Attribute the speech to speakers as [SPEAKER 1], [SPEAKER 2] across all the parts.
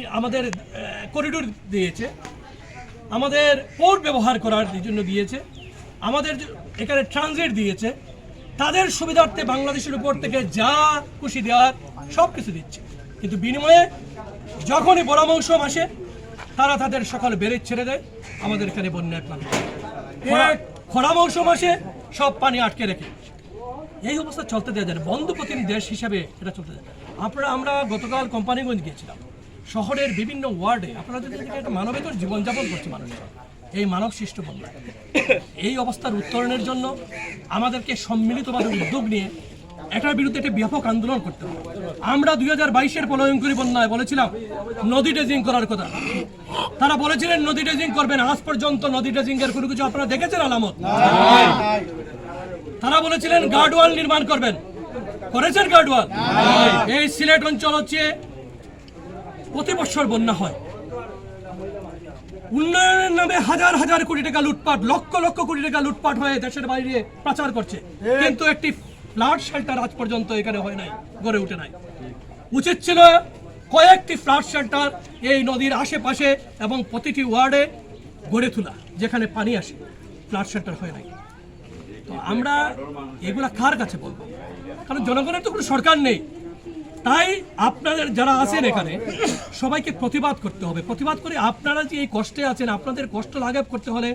[SPEAKER 1] আমাদের করিডোর দিয়েছে। আমাদের পোর্ট ব্যবহার করার জন্য দিয়েছে। আমাদের এখানে ট্রানজিট দিয়েছে। তাদের সুবিধার্থে বাংলাদেশের উপর থেকে যা খুশি দেওয়ার সব কিছু দিচ্ছে। কিন্তু বিনিময়ে যখনই বড় মৌসুম আসে তারা তাদের সকল বেড়ে ছেড়ে দেয়। আমাদের এখানে বন্যায় পানি। খরা- মৌসুম আসে সব পানি আটকে রেখে। এই অবস্থা চলতে দেওয়া যায় বন্ধ প্রতিম দেশ হিসাবে এটা চলতে যায় আপনারা আমরা গতকাল কোম্পানিগঞ্জ গিয়েছিলাম। শহরের বিভিন্ন ওয়ার্ডে আপনারা যদি একটা মানবেতর জীবনযাপন করছে মানুষ এই মানব সৃষ্ট বন্যা। এই অবস্থার উত্তরণের জন্য আমাদেরকে সম্মিলিতভাবে উদ্যোগ নিয়ে এটার বিরুদ্ধে একটা ব্যাপক আন্দোলন করতে হবে। আমরা দুই হাজার বাইশের প্রলয়ঙ্করী বন্যায় বলেছিলাম, নদী ড্রেজিং করার কথা। তারা বলেছিলেন, নদী ড্রেজিং করবেন আজ পর্যন্ত নদী ড্রেজিং এর কোনো কিছু আপনারা দেখেছেন আলামত? তারা বলেছিলেন, গার্ডওয়াল নির্মাণ করবেন। করেছেন গার্ডওয়াল? এই সিলেট অঞ্চল হচ্ছে প্রতি বছর বন্যা হয়। উন্নয়নের নামে হাজার হাজার কোটি টাকা লুটপাট লক্ষ লক্ষ কোটি টাকা লুটপাট হয়ে দেশের বাইরে প্রচার করছে। কিন্তু একটি ফ্লাড শেল্টার আজ পর্যন্ত এখানে হয় নাই গড়ে উঠে নাই। উচিত ছিল কয়েকটি ফ্লাড শেল্টার এই নদীর আশেপাশে এবং প্রতিটি ওয়ার্ডে গড়ে তোলা যেখানে পানি আসে। ফ্লাড শেল্টার হয় নাই। তো আমরা এগুলা কার কাছে বলব? কারণ জনগণের তো কোনো সরকার নেই। তাই আপনাদের যারা আছেন এখানে, সবাইকে প্রতিবাদ করতে হবে। প্রতিবাদ করে আপনারা যে এই কষ্টে আছেন, আপনাদের কষ্ট লাঘব করতে হলে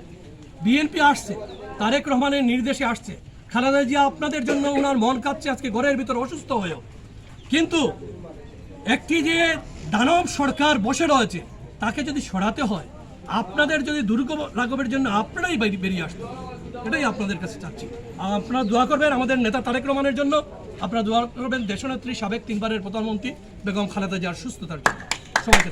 [SPEAKER 1] বিএনপি আসছে, তারেক রহমানের নির্দেশে আসছে। খালেদা জিয়া আপনাদের জন্য ওনার মন কাঁদছে আজকে ঘরের ভিতর অসুস্থ হয়েও। কিন্তু একটি যে দানব সরকার বসে রয়েছে, তাকে যদি সরাতে হয়, আপনাদের যদি দুর্গ লাঘবের জন্য আপনারাই বেরিয়ে আসতে। এটাই আপনাদের কাছে চাচ্ছি। আপনারা দোয়া করবেন আমাদের নেতা তারেক রহমানের জন্য। আপনারা দোয়া করবেন দেশনেত্রী সাবেক তিনবারের প্রধানমন্ত্রী বেগম খালেদা জিয়ার সুস্থতার জন্য। সবাইকে।